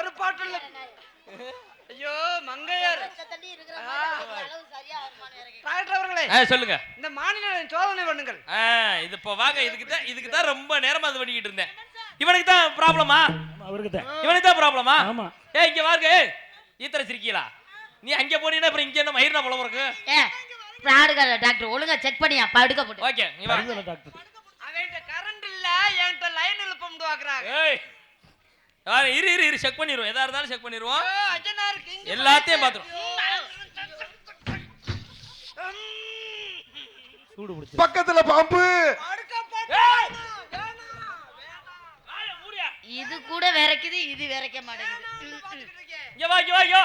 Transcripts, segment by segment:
ஒரு பாட்டு இல்ல ஐயோ மங்கையர். சொல்லுங்க. இந்த மாநில சோதனை பண்ணுங்கள். இது இப்போ வாங்க இதுக்கு தான் இதுக்கு தான் ரொம்ப நேரமா அது பண்ணிக்கிட்டு இருந்தேன். இவனுக்கு தான் ப்ராப்ளமா அவருக்கு தான். இவனுக்கு தான் ப்ராப்ளமா ஆமா. ஏ இங்க வாங்க. ஈத்தர சிரிக்கீங்களா? நீ அங்க போனீங்கன்னா அப்புறம் இங்க என்ன மயிர்னா பழம் இருக்கு ஏ பிராடுகார டாக்டர் ஒழுங்கா செக் பண்ணியா படுக்க போட்டு. ஓகே நீ வா. டாக்டர் அவன்கிட்ட கரண்ட் இல்ல என்கிட்ட லைன் ஏய் ஆ, இரு இரு இரு செக் பண்ணிடுவோம் எதா இருந்தாலும் செக் பண்ணிடுவோம் எல்லாத்தையும் பிடிச்சி பக்கத்துல பாம்பு. இது கூட விரைக்குது இது விரைக்க மாட்டேங்குது. இங்க வா இங்க வா இங்க.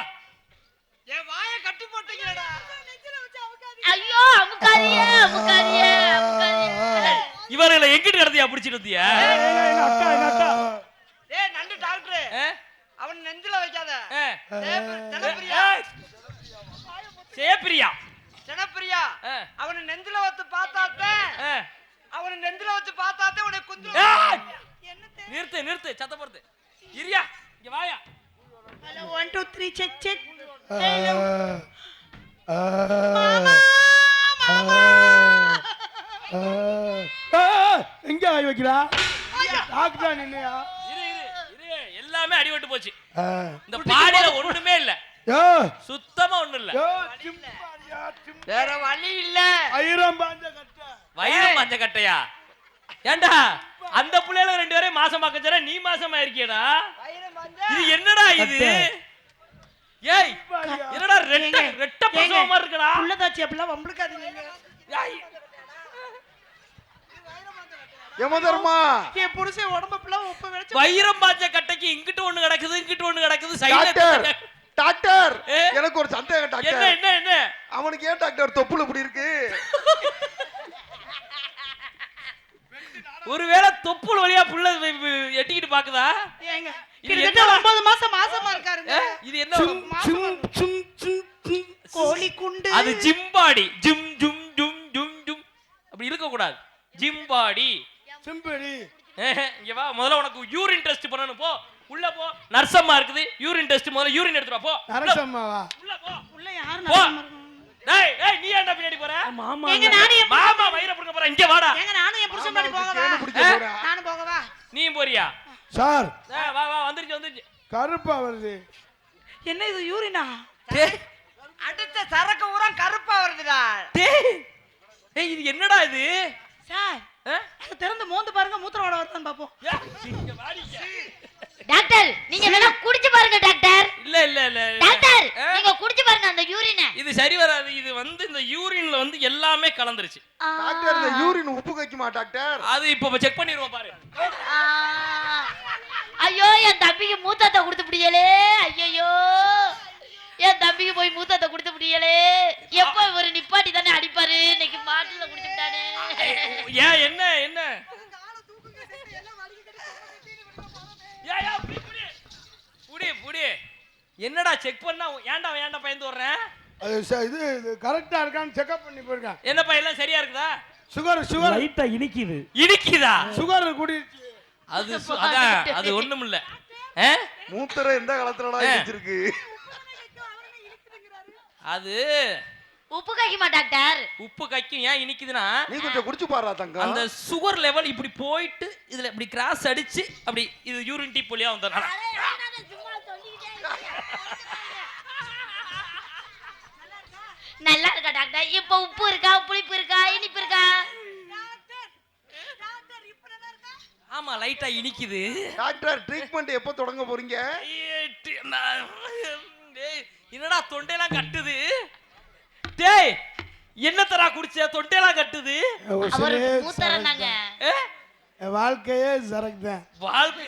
என் வாயை கட்டி போட்டீங்கடா ஐயோ அமுக்காதிய அமுக்காதிய அமுக்காதிய. இவர்களை எங்கிட்டு கடத்தியா பிடிச்சிட்டு வந்தியா? எங்க அக்கா எங்க அக்கா ஏய் நண்டு டாக்டர் ஆ? அவன் நெஞ்சில வைக்காத. சேப்பிரியா ஜனப்பிரியா. அவனை நெஞ்சில வச்சு பார்த்தாத்தே. அவனை நெஞ்சில வச்சு பார்த்தாத்தே குந்து ஏய்! நிறுத்து நிறுத்து சத்தப்படுத்து இரியா இங்க வாயா. One two three check check எங்க ஆகி வைக்கிறா? டாக்டர் நின்னையா? எல்லாமே அடிபட்டு போச்சு. இந்த பாடியில ஒண்ணுமே இல்ல. சுத்தமா ஒண்ணும் இல்ல. வேற வழி இல்ல. ஐரம் பாஞ்ச கட்ட. வயிறு மஞ்ச கட்டையா? ஏண்டா அந்த புள்ளையில ரெண்டு பேரையும் மாசமாக்க சொல்ற நீ மாசமா இருக்கியடா இது என்னடா இது? ஏய் என்னடா ரெட்ட ரெட்ட பிரசவமா இருக்கடா? உள்ளதாச்சி அப்படிலாம் வம்பிழுக்காதீங்க. ஏய், யமதர்மா. என் புருஷன் உடம்பு உப்பு விளைச்சு வயிறம் பாஞ்ச கட்டைக்கு இங்கிட்டு ஒண்ணு கிடக்குது இங்கிட்டு ஒண்ணு கிடக்குது டாக்டர் சைடுல டாக்டர். ஏ? எனக்கு ஒரு சந்தேகம் என்ன டாக்டர். என்ன என்ன அவனுக்கு ஏன் டாக்டர் தொப்புள் இப்படி இருக்கு? ஒருவேளை தொப்புள் வழியா புள்ள வி- வி- எட்டிக்கிட்டு பாக்குதா? ஏங்க இது கிட்டத்தட்ட என்னடா? ஒன்பது மாசம் மாசமா இருக்காருங்க. ஏ, இது என்ன சிம் சிம் சிம் சிம் சிம் கோழி குண்டு. அது ஜிம்பாடி. ஜிம் ஜும் ஜும் ஜும் ஜும். அப்படி இருக்க கூடாது ஜிம்பாடி. சிம்படி இங்க வா முதல்ல உனக்கு யூரின் டெஸ்ட் பண்ணணும் போ. உள்ள போ. நர்சம்மா இருக்குது யூரின் டெஸ்ட் முதல்ல யூரின் எடுத்துட்டு வா, போ. உள்ள- நரசம்மாவா உள்ள போ. உள்ள யாரு போ. நரசம்மா இருக்கும்? டேய் டேய் நீ ஏன்டா பின்னாடி போற? மாமா ஏங்க நானும் என் மாமா வயிற புடுங்க போற இங்க வாடா. ஏங்க நானும் என் புருஷன் மாதிரி போகவா? நானும் போகவா? நீயும் போறியா? சார். ஏய், வா வா வந்துருச்சு வந்துருச்சு. கருப்பா வருது. என்ன இது யூரினா டேய் அடுத்த சரக்கு ஊரா கருப்பா வருதுடா. டேய். ஏய் இது என்னடா இது? சார். திறந்து மோந்து பாருங்க மூத்திரம் ஓட வருதான்னு பாப்போம். டாக்டர் நீங்க வேணா குடிச்சு பாருங்க டாக்டர். இல்ல இல்ல இல்ல. டாக்டர்? நீங்க குடிச்சு பாருங்க அந்த யூரினை இது சரி வராது. இது வந்து இந்த யூரின்ல வந்து எல்லாமே கலந்துருச்சு. டாக்டர் இந்த யூரின் உப்பு கைக்குமா டாக்டர்? அது இப்ப செக் பண்ணிடுவோம் பாரு. ஐயோ என் தம்பிக்கு மூத்தத்தை கொடுத்து முடியலே ஐயோ என் தம்பிக்கு போய் மூத்தத்தை கொடுத்து முடியலே. எப்போ இவரு நிப்பாட்டி தானே அடிப்பாரு? இன்னைக்கு மாட்டுல குடிச்சுட்டானே ஏன் என்ன என்ன? புடி, புடி. புடி புடி. என்னடா செக் பண்ணா ஏன்டா ஏன்டா பயந்து வர்றேன் அது ச- இது இது கரெக்டா இருக்கான்னு செக்அப் பண்ணி போயிருக்கேன் என்னப்பா எல்லாம் சரியா இருக்குதா? Sugar sugar. லைட்டா இனிக்குது. இனிக்குதா? சுகர் கூடிருச்சு. அது சு- அதான் அது ஒண்ணும் இல்ல ஆ? மூத்தரை எந்த காலத்துலடா ஆ. அது உப்பு காய்க்குமா டாக்டர்? உப்பு கைக்கும் ஏன் இனிக்குதுன்னா நீ கொஞ்சம் குடிச்சு பாருடா தங்கம். அந்த சுகர் லெவல் இப்படி போயிட்டு இதுல இப்படி கிராஸ் அடிச்சு அப்படி இது யூரின் டீப் வழியா வந்தனால நல்லா இருக்கா டாக்டர்? இப்ப உப்பு இருக்கா புளிப்பு இருக்கா இனிப்பு இருக்கா? ஆமா லைட்டா இனிக்குது. டாக்டர் ட்ரீட்மெண்ட் எப்போ தொடங்க போறீங்க? டி- என்னடா தொண்டையெல்லாம் கட்டுது? டேய் என்ன தரா குடிச்ச? தொண்டையெல்லாம் கட்டுது? அவரு மூத்தரனாங்க. வாழ்க்கையே சரக்குதான். வாழ்க்கை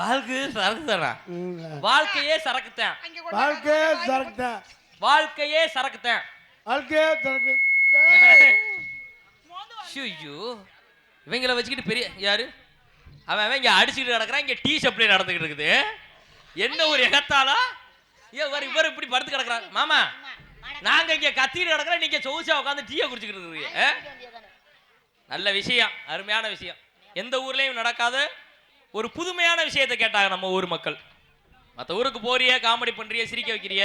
வாழ்க்கை சரக்கு தானா வாழ்க்கையே சரக்குத்தேன் வாழ்க்கையே சரக்குதான். வாழ்க்கையே சரக்குத்தேன் வாழ்க்கையே சரக்கு. ஐயோ இவங்கள வச்சுக்கிட்டு பெரிய யாரு? அவன் அவன் இங்க அடிச்சுக்கிட்டு கிடக்குறான் இங்க டீ சப்ளை நடந்துகிட்டு இருக்குது. என்ன ஒரு எகத்தாலா ஏ இவர் இவர் இப்படி படுத்து கிடக்குறாங்க. மாமா நாங்க இங்க கத்திட்டு கிடக்குறோம் நீங்க சொகுசா உட்காந்து டீயை குடிச்சுக்கிட்டு இருக்கீங்க? நல்ல விஷயம் அருமையான விஷயம். எந்த ஊர்லயும் நடக்காத ஒரு புதுமையான விஷயத்தை கேட்டாங்க நம்ம ஊர் மக்கள். மற்ற ஊருக்கு போறிய காமெடி பண்றிய சிரிக்க வைக்கிறிய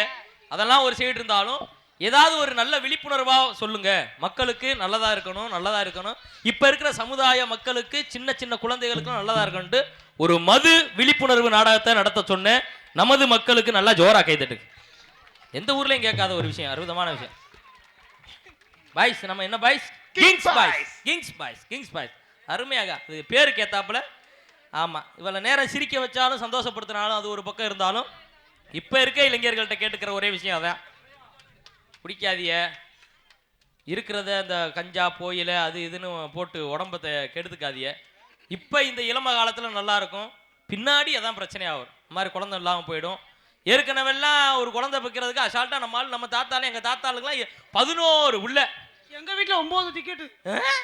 அதெல்லாம் ஒரு சைடு இருந்தாலும் ஏதாவது ஒரு நல்ல விழிப்புணர்வா சொல்லுங்க. மக்களுக்கு நல்லதா இருக்கணும் நல்லதா இருக்கணும். இப்ப இருக்கிற சமுதாய மக்களுக்கு சின்ன சின்ன குழந்தைகளுக்கும் நல்லதா இருக்கணும்ட்டு ஒரு மது விழிப்புணர்வு நாடகத்தை நடத்த சொன்னேன். நமது மக்களுக்கு நல்லா ஜோரா கைதட்டு எந்த ஊர்லயும் கேட்காத ஒரு விஷயம் அற்புதமான விஷயம். பாய்ஸ் நம்ம என்ன boys? Kings boys kings boys kings boys அருமையாக இது பேருக்கு ஏத்தாப்புல ஆமா இவளை நேரம் சிரிக்க வச்சாலும் சந்தோஷப்படுத்தினாலும் அது ஒரு பக்கம் இருந்தாலும் இப்ப இருக்க இளைஞர்கள்ட்ட கேட்டுக்கிற ஒரே விஷயம் அதான். குடிக்காதிய இருக்கிறத இந்த கஞ்சா போயில அது இதுன்னு போட்டு உடம்பத்தை கெடுத்துக்காதிய இப்போ இந்த இளம காலத்துல நல்லா இருக்கும். பின்னாடி அதான் பிரச்சனையாகும். இந்த மாதிரி குழந்தை இல்லாமல் போயிடும். ஏற்கனவெல்லாம் ஒரு குழந்தை வைக்கிறதுக்கு அசால்ட்டா நம்ம ஆளு நம்ம தாத்தாலும் எங்க தாத்தாளுக்குலாம் பதினோரு உள்ள. எங்க வீட்ல ஒன்பது டிக்கெட்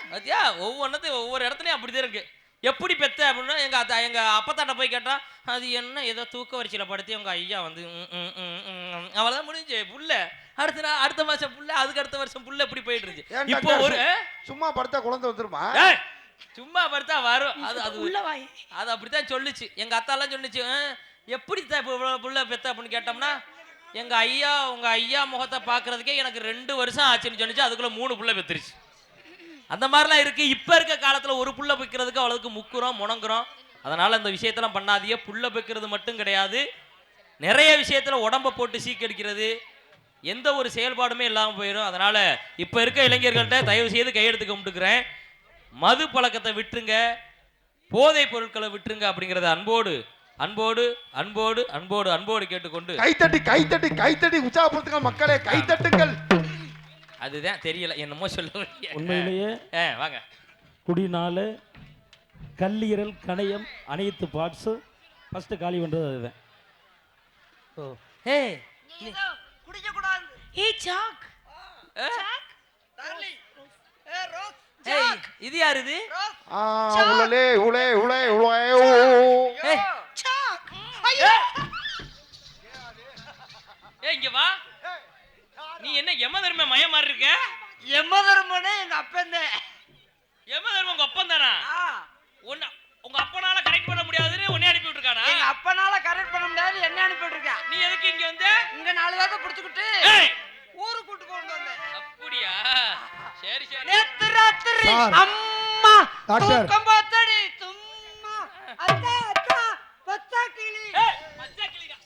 பாத்தியா? ஒவ்வொன்றத்தையும் ஒவ்வொரு இடத்துலயும் அப்படிதான் இருக்கு. எப்படி பெத்த அப்படின்னா எங்க அத்தா எங்க அப்பத்தாட்ட போய் கேட்டா அது என்ன ஏதோ தூக்க வரிசையில படுத்தி உங்க ஐயா வந்து அவ்வளவுதான் முடிஞ்சு. புள்ள. அடுத்த நா- அடுத்த மாசம் புள்ள அதுக்கு அடுத்த வருஷம் புள்ள இப்படி போயிட்டு இருந்துச்சு இப்போ ஒரு சும்மா படுத்தா குழந்தை வந்துருமா? ஏய், சும்மா படுத்தா வரும். அது அது உள்ள வாய். அது அப்படித்தான் சொல்லுச்சு. எங்க அத்தாலாம் சொல்லுச்சு "ஆ, எப்படி தான் இப்போ புள்ள பெத்த அப்படின்னு கேட்டோம்னா எங்க ஐயா உங்க ஐயா முகத்தை பார்க்கறதுக்கே எனக்கு ரெண்டு வருஷம் ஆச்சுன்னு சொன்னிச்சு அதுக்குள்ள மூணு புள்ள பெத்துருச்சு. அந்த மாதிரிலாம் இருக்கு. இப்ப இருக்க காலத்துல ஒரு புள்ள பெக்கிறதுக்கு அவ்வளவுக்கு முக்குறோம் முணங்குறோம். அதனால இந்த விஷயத்தெல்லாம் பண்ணாதீங்க. புள்ள பெக்கிறது மட்டும் கிடையாது. நிறைய விஷயத்துல உடம்ப போட்டு சீக்கடிக்கிறது. எந்த ஒரு செயல்பாடுமே இல்லாமல் போயிடும் அதனால இப்ப இருக்க இளைஞர்கள்ட்ட தயவு செய்து கையெடுத்து கும்பிட்டுக்கிறேன். மது பழக்கத்தை விட்டுருங்க. போதைப் பொருட்களை விட்டுருங்க அப்படிங்கறத அன்போடு அன்போடு அன்போடு அன்போடு அன்போடு கேட்டுக்கொண்டு. கைத்தட்டி கைத்தட்டி கைத்தட்டி உற்சாகப்படுத்துங்க மக்களே கைத்தட்டுங்கள். அதுதான் தெரியல என்னமோ சொல்ல உண்மையிலேயே ஏ வாங்க. குடிநாள் கல்லீரல் கணையம் அனைத்து பார்ட்ஸும் ஃபஸ்ட்டு காலி பண்ணுறது அதுதான். ஓ. குடிக்க கூடாது ஏய் சாக் டார்லிங் ஏ ரோஸ். இது யார் இது? ரோஸ். ஆ உளே உளே ஏய்! சாக் ஏய் இங்க வா. நீ என்ன யம தர்ம மய மாதிரி இருக்க? எம்ம தர்மனே எங்க அப்பந்தே. யம தர்மம் உங்க அப்பன் தானா? உன்ன உங்க அப்பனால கரெக்ட் பண்ண முடியாதுன்னு உன்னை அனுப்பி விட்டுருக்கானா? எங்க அப்பனால கரெக்ட் பண்ண முடியாது என்ன அனுப்பிட்டு இருக்கேன் நீ எதுக்கு இங்க வந்து? இங்க நாலு பேர்த்த புடிச்சுக்கிட்டு ஊருக்கு கூட்டு கொண்டு வந்தேன். அப்படியா? சரி சரி. நேத்து ராத்திரி. அம்மா டாக்டர். தூக்கம் பார்த்தடி சும்மா அத்தா அத்தா பச்சா கிளி ஏய் பச்சை கிளிடா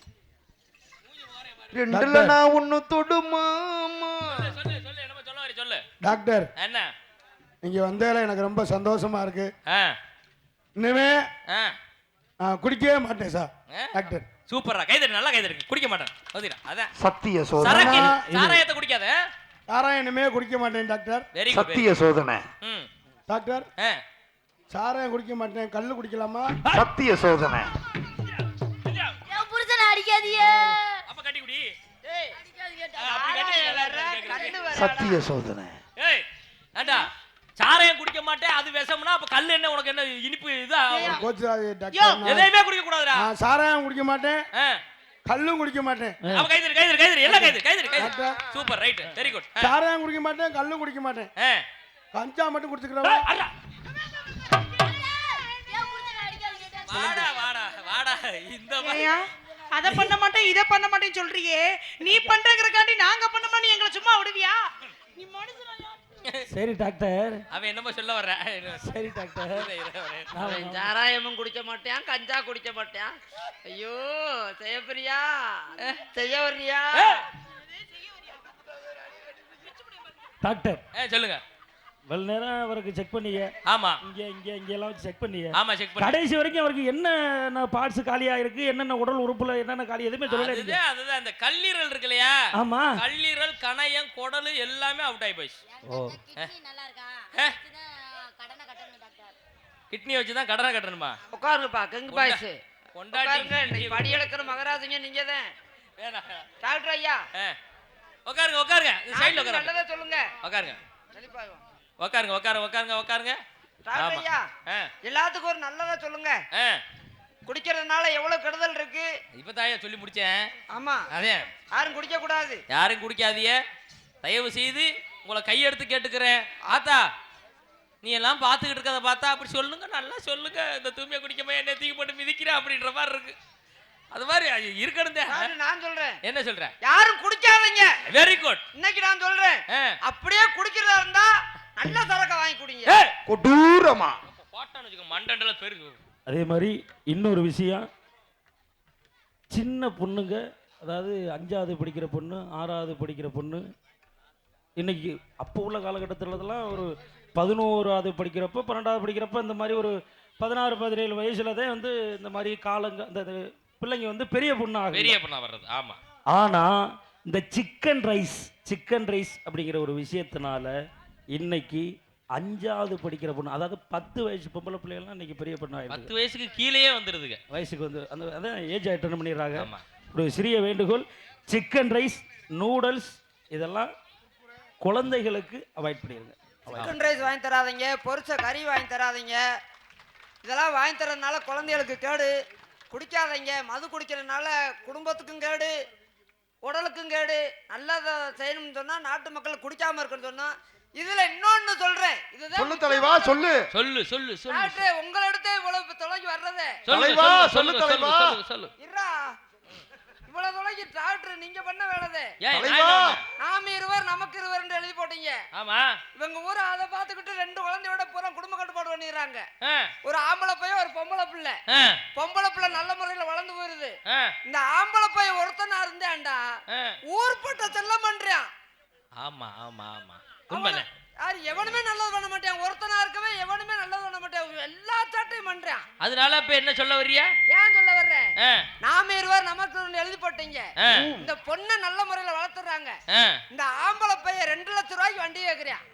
ரெண்டுல நான் ஒண்ணு தொடுமாமா சொல்லு சொல்லு சொல்லு என்னமோ சொல்ல வரி சொல்லு. டாக்டர். என்ன? இங்க வந்ததில் எனக்கு ரொம்ப சந்தோஷமா இருக்கு. ஆ. இனிமே குடிக்கவே மாட்டேன் சார்? டாக்டர். சூப்பரா கைதட்டு நல்லா கைதட்டு குடிக்க மாட்டேன். அதான் சத்திய சோதனை. சாராயத்தை குடிக்காத. சாராயம் இனிமே குடிக்க மாட்டேன் டாக்டர். வெரி குட் சத்திய சோதனை. டாக்டர். ஆ. சாராயம் குடிக்க மாட்டேன். கல்லு குடிக்கலாமா? சத்திய சோதனை. புருஷனை அடிக்காதீங்க அப்ப கட்டி குடி ஏய் ஆ, அப்படி கட்டி சாராயம் வேற, கேக்குறது. கல்லு வேற. சத்திய சோதனை ஏண்டா சாராயம் குடிக்க மாட்டேன் அது விஷம்னா அப்ப கல் என்ன உனக்கு என்ன இனிப்பு இதா கோச்சுராது டாக்டர் எதையுமே குடிக்க கூடாதுடா நான் சாராயம் குடிக்க மாட்டேன். கல்லும் குடிக்க மாட்டேன் அப்ப கைதட்டு கைதட்டு கைதட்டு எல்லாம் கைதட்டு கைதட்டு doctor. Super right very good சாராயம் குடிக்க மாட்டேன் கல்லும் குடிக்க மாட்டேன் கஞ்சா மட்டும் குடிச்சுக்கிறவா வாடா வாடா வாடா இந்த மாதிரி அத பண்ண மாட்டேன் இத பண்ண மாட்டேன்னு சொல்றியே. நீ பண்றங்கறக்காண்டி நாங்க பண்ண மாட்டேன் எங்களை சும்மா விடுவியா? நீ மனுஷனா சரி டாக்டர். அவன் என்னமோ சொல்ல வர்ற. சரி டாக்டர். நான் அவன் சாராயமும் குடிக்க மாட்டான் கஞ்சா குடிக்க மாட்டான். ஐயோ செய்யப்பிரியா செய்ய வர்றியா டாக்டர் ஏ சொல்லுங்க. இவ்வளவு நேரம் அவருக்கு செக் பண்ணீங்க ஆமா. இங்க இங்க இங்க எல்லாம் வச்சு செக் பண்ணீங்க ஆமா செக் பண்ணி. கடைசி வரைக்கும் அவருக்கு என்னென்ன பார்ட்ஸ் காலியா இருக்கு என்னென்ன உடல் உறுப்புல என்னென்ன காலி எதுவுமே சொல்லல நீங்க அதுதான் இந்த கல்லீரல் இருக்கு இல்லையா? ஆமா. கல்லீரல் கணையம் குடலு எல்லாமே அவுட் ஆகி போயிடுச்சு ஓ. கிட்னி நல்லா இருக்கா கடனை கட்டணும் டாக்டர் கிட்னி வச்சு தான் கடனை கட்டணுமா? உட்காருங்கப்பா கெங்கு பாய்ஸ் இன்னைக்கு படி எடுக்கிற மகராஜங்க நீங்க தான் வேணாம். டாக்டர் ஐயா. ஆ. உட்காருங்க உட்காருங்க. சைடுல உட்காருங்க. நல்லதா சொல்லுங்க. உட்காருங்க. உட்காருங்க உட்காருங்க உட்காருங்க டாக்டர் ஆமா. ஐயா ஆ. எல்லாத்துக்கும் ஒரு நல்லதா சொல்லுங்க. ஆ. குடிக்கிறதுனால எவ்வளவு கெடுதல் இருக்கு? இப்போ தாயா சொல்லி முடிச்சேன். ஆமா. அதே. யாரும் குடிக்க கூடாது. யாரும் குடிக்காதீங்க. தயவு செய்து உங்களை கையெடுத்து கேட்டுக்கிறேன். ஆத்தா நீ எல்லாம் பார்த்துக்கிட்டு இருக்கறத பார்த்தா அப்படி சொல்லுங்க நல்லா சொல்லுங்க. இந்த தூய்மை குடிக்காம என்ன தூக்கி போட்டு மிதிக்கிறேன் அப்படின்ற மாதிரி இருக்கு. அது மாதிரி அது இருக்கணும் தான். அதாவது நான் சொல்றேன். என்ன சொல்ற? யாரும் குடிக்காதீங்க. வெரி குட் இன்னைக்கு நான் சொல்றேன். அப்படியே குடிக்கிறதா இருந்தா நல்ல சரக்க வாங்கி குடிங்க. கொடூரமா. போட்டான்னு வச்சுக்கோ மண்டல பெருகு. அதே மாதிரி இன்னொரு விஷயம். சின்ன பொண்ணுங்க அதாவது அஞ்சாவது படிக்கிற பொண்ணு ஆறாவது படிக்கிற பொண்ணு இன்னைக்கு அப்போ உள்ள காலகட்டத்திலலாம் ஒரு பதினோராவது படிக்கிறப்ப பன்னெண்டாவது படிக்கிறப்ப இந்த மாதிரி ஒரு பதினாறு பதினேழு வயசுல தான் வந்து இந்த மாதிரி காலங்க அந்த இது பிள்ளைங்க வந்து பெரிய பொண்ணு ஆகும் பெரிய பண்ணா வர்றது ஆமா. ஆனா இந்த சிக்கன் ரைஸ் சிக்கன் ரைஸ் அப்படிங்கிற ஒரு விஷயத்தினால இன்னைக்கு அஞ்சாவது படிக்கிற பொண்ணு அதாவது பத்து வயசு பொம்பளை பிள்ளைகள்லாம் இன்னைக்கு பெரிய பொண்ணு பத்து வயசுக்கு கீழேயே வந்துருதுங்க. வயசுக்கு வந்து அந்த அதான் ஏஜ் அட்டன் பண்ணிடுறாங்க? ஒரு சிறிய வேண்டுகோள் சிக்கன் ரைஸ் நூடுல்ஸ் இதெல்லாம் குழந்தைகளுக்கு அவாய்ட் பண்ணிடுங்க. சிக்கன் ரைஸ் வாங்கி தராதீங்க பொரிச்ச கறி வாங்கி தராதீங்க. இதெல்லாம் வாங்கி தரதுனால குழந்தைகளுக்கு கேடு. குடிக்காதீங்க மது குடிக்கிறதுனால குடும்பத்துக்கும் கேடு உடலுக்கும் கேடு. நல்லதை செய்யணும்னு சொன்னா நாட்டு மக்கள் குடிக்காம இருக்குன்னு சொன்னா இதுல இன்னொன்னு சொல்றேன். இதுதான் சொல்லு தலைவா சொல்லு. சொல்லு சொல்லு சொல்லு. டாக்டரே, உங்களிடத்தே இவ்வளவு தொலைக்கு வர்றதே. சொல்லு தலைவா, சொல்லு சொல்லு சொல்லு தலைவா. சொல்லு சொல்லு. இருடா இவ்வளவு தொலைக்கு டாக்டர் நீங்க பண்ண வேலைதே. தலைவா. நாம இருவர் நமக்கு இருவர் எழுதி போட்டீங்க. ஆமா. இவங்க ஊரை அதை பார்த்துக்கிட்டு ரெண்டு குழந்தையோட பூரா குடும்ப கட்டுப்பாடு பண்ணிடுறாங்க. ஒரு ஆம்பளை பையன் ஒரு பொம்பளை பிள்ளை. பொம்பளை பிள்ளை நல்ல முறையில வளர்ந்து போயிருது. இந்த ஆம்பளை பையன் ஒருத்தனா இருந்தேன்டா. ஊர்பட்ட செல்லம் பண்றான். ஆமா ஆமா ஆமா. உண்மைதான் யார் எவனுமே நல்லது பண்ண மாட்டான். ஒருத்தனா இருக்கவே எவனுமே நல்லது பண்ண மாட்டான். எல்லா சாட்டையும் பண்றான். அதனால இப்ப என்ன சொல்ல வர்றியா? ஏன் சொல்ல வர்றேன் நாம இருவர் நமக்கு ஒண்ணு எழுதி போட்டீங்க. இந்த பொண்ணை நல்ல முறையில வளர்த்துறாங்க. இந்த ஆம்பளை பையன் ரெண்டு லட்சம் ரூபாய்க்கு வண்டி கேக்குறான்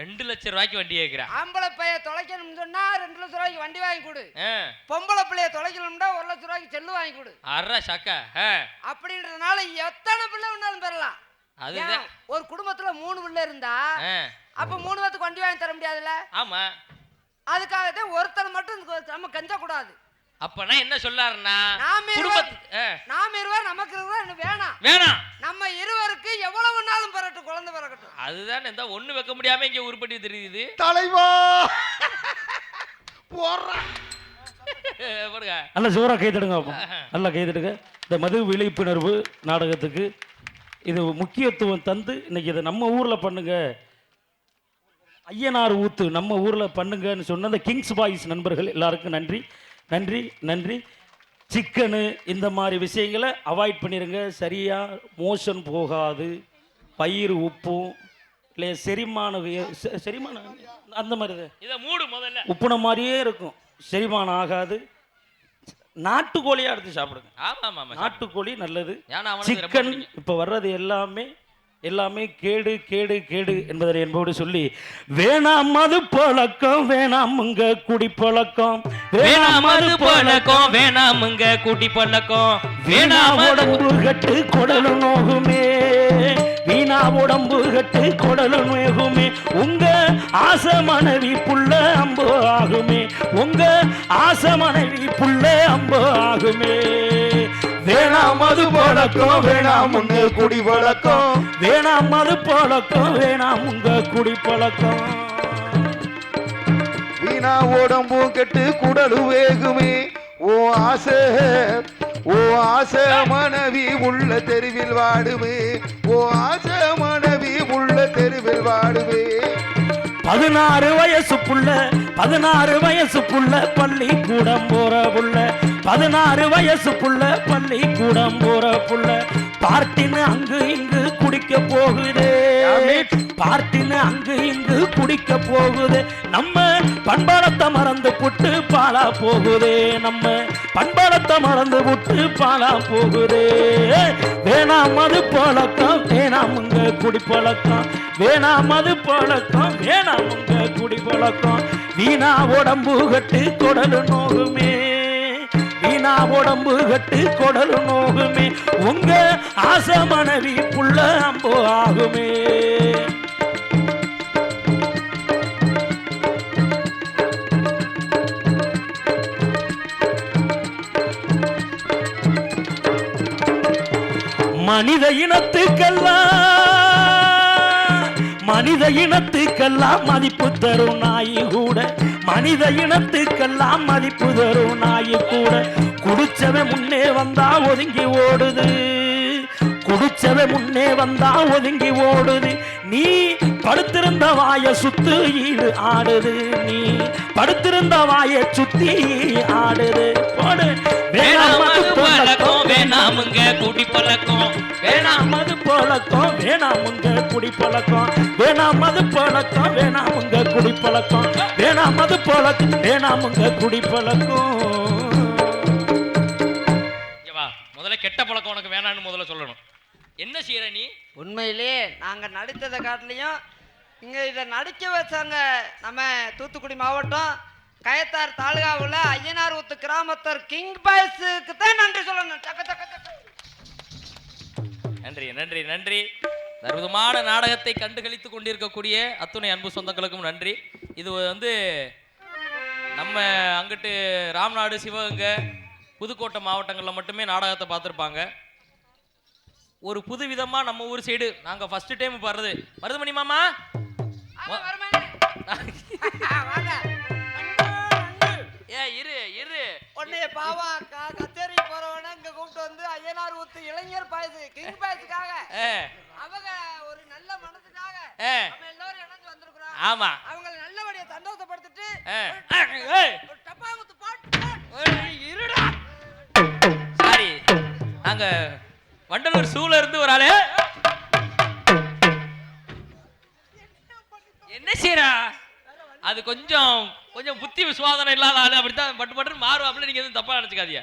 ரெண்டு லட்சம் ரூபாய்க்கு வண்டி கேட்கிறா ஆம்பளை தொலைக்கணும்னு சொன்னா ரெண்டு லட்சம் ரூபாய்க்கு வண்டி வாங்கி கொடு. பொம்பளை பிள்ளைய தொலைக்கணும்னா ஒரு லட்சம் ரூபாய்க்கு செல்லு வாங்கி கொடு. அறா சக்கா அப்படின்றதுனால எத்தனை பிள்ளை வேணாலும் பெறலாம். அதுதான். ஒரு குடும்பத்துல மூணு பிள்ளை இருந்தா அப்ப மூணு பேத்துக்கு வண்டி வாங்கி தர முடியாதுல்ல? ஆமா. அதுக்காகத்தான் ஒருத்தர் மட்டும் நம்ம கெஞ்ச கூடாது அப்பனா என்ன சொல்லாருன்னா நாம இருவர் நாம இருவர் நமக்கு இருவர் வேணாம். வேணாம். நம்ம இருவருக்கு எவ்வளவு நாளும் பிறட்டும் குழந்தை பிறக்கட்டும். அதுதான் இந்த ஒண்ணு வைக்க முடியாம இங்க உருப்படி தெரியுது. தலைவா! போடுறா நல்லா ஜோரா கைத்தடுங்க அப்போ. நல்லா கைத்தடுங்க இந்த மது விழிப்புணர்வு நாடகத்துக்கு இது முக்கியத்துவம் தந்து இன்னைக்கு இதை நம்ம ஊரில் பண்ணுங்க. ஐயனார் ஊத்து நம்ம ஊரில் பண்ணுங்கன்னு சொன்ன அந்த கிங்ஸ் பாய்ஸ் நண்பர்கள் எல்லாருக்கும் நன்றி. நன்றி நன்றி. சிக்கனு இந்த மாதிரி விஷயங்களை அவாய்ட் பண்ணிடுங்க சரியாக மோஷன் போகாது. பயிர் உப்பும் இல்லை செரிமானம் செ- செரிமானம் அந்த மாதிரி. இத மூடு முதல்ல. உப்புன மாதிரியே இருக்கும். செரிமானம் ஆகாது. நாட்டுக்கோழியா எடுத்து சாப்பிடுங்க. ஆமா ஆமா ஆமா நாட்டுக்கோழி நல்லது. சிக்கன். இப்போ வர்றது எல்லாமே எல்லாமே கேடு கேடு கேடு என்பதை என்போடு சொல்லி வேணாம் மது பழக்கம் வேணாமுங்க குடி பழக்கம் வேணாம் மது பழக்கம் வேணாமுங்க கூட்டி பழக்கம் வேணாம் உடம்பு கட்டு குடலு நோகுமே. வீணா உடம்பு கட்டு குடலு நோகுமே உங்க ஆசை மனைவி புள்ள அம்பு ஆகுமே. உங்க ஆசை மனைவி புள்ள அம்பு ஆகுமே. வேணாம் மது பழக்கம் வேணாம் உங்க குடி பழக்கம் வேணாம் மது பழக்கம் வேணாம் உங்க குடி பழக்கம். வீணா உடம்பும் கெட்டு குடலு வேகுமே. ஓ ஆசை ஓ ஆசை மனைவி உள்ள தெருவில் வாடுமே. ஓ ஆசை மனைவி உள்ள தெருவில் வாடுமே. பதினாறு வயசு புள்ள பதினாறு வயசு புள்ள பள்ளி கூடம் போற புள்ள பதினாறு வயசு புள்ள பள்ளி கூடம் போற புள்ள பார்ட்டின்னு அங்கு இங்கு குடிக்க போகுதே. பார்ட்டின்னு அங்கு இங்கு குடிக்க போகுது. நம்ம பண்பாடத்தை மறந்து புட்டு பாலா போகுதே. நம்ம பண்பாடத்தை மறந்து புட்டு பாலா போகுதே. வேணாம் மது பழக்கம் வேணாம் உங்க குடி பழக்கம். வேணாம் மது பழக்கம் வேணாம் உங்க குடி பழக்கம். வீணா உடம்பு கட்டு தொடரு நோகுமே. வீணா உடம்பு கட்டு கொடலு நோகுமே. உங்க ஆசை மனைவி புள்ள அம்பு ஆகுமே. மனித இனத்துக்கெல்லாம் மனித இனத்துக்கெல்லாம் மதிப்பு தரும் நாயி கூட. மனித இனத்துக்கெல்லாம் மதிப்பு தரும் நாயி கூட. குடிச்சவன் முன்னே வந்தா ஒதுங்கி ஓடுது. குடிச்சவன் முன்னே வந்தா ஒதுங்கி ஓடுது. நீ படுத்திருந்த வாய சுத்து ஈடு ஆடுது. நீ படுத்திருந்த வாய சுத்தி ஆடுது. பழக்கம் வேணாமுங்க குடி பழக்கம். வேணாம் அது பழக்கம் வேணாமுங்க குடி பழக்கம். வேணாம் அது பழக்கம் வேணாமுங்க குடி பழக்கம். இங்க வா. முதல்ல கெட்ட பழக்கம் உனக்கு வேணாம்னு முதல்ல சொல்லணும். என்ன செய்யற நீ? உண்மையிலேயே நாங்க நடித்ததை காட்டிலையும் இங்க இதை நடிக்க வச்சாங்க நம்ம தூத்துக்குடி மாவட்டம் கயத்தார் தாலுகாவுல ஐயனார் ஊத்து கிராமத்தர் கிங் பாய்ஸுக்கு தான் நன்றி சொல்லணும். நன்றி நன்றி நன்றி. அற்புதமான நாடகத்தை கண்டுகளித்துக் கொண்டிருக்கக்கூடிய அத்துணை அன்பு சொந்தங்களுக்கும் நன்றி. இது வந்து நம்ம அங்கிட்டு ராம்நாடு சிவகங்கை புதுக்கோட்டை மாவட்டங்களில் மட்டுமே நாடகத்தை பார்த்துருப்பாங்க. ஒரு புது விதமா நம்ம ஊர் சைடு நாங்க ஃபர்ஸ்ட் டைம் பாடுறது மருதமணி மாமா? ஏ இரு இரு. உன்னைய பாவா கச்சேரி போறவன இங்க கூப்பிட்டு வந்து ஐயனார் ஊத்து இளைஞர் பாயசு கிங் பாயசுக்காக. அவங்க ஒரு நல்ல மனசுக்காக நம்ம எல்லாரும் இணைஞ்சு வந்திருக்கிறோம். ஆமா. அவங்களை நல்லபடியா சந்தோஷப்படுத்திட்டு ஒரு டப்பாங்குத்து பாட்டு இருடா. சாரி. நாங்க வண்டலூர் சூல இருந்து ஒரு ஆளு. என்ன செய்யறா அது கொஞ்சம் கொஞ்சம் புத்தி விசுவாதனம் இல்லாத ஆளு அப்படித்தான் பட்டு பட்டு மாறுவாப்புல நீங்க எதுவும் தப்பா நினைச்சுக்காதீங்க.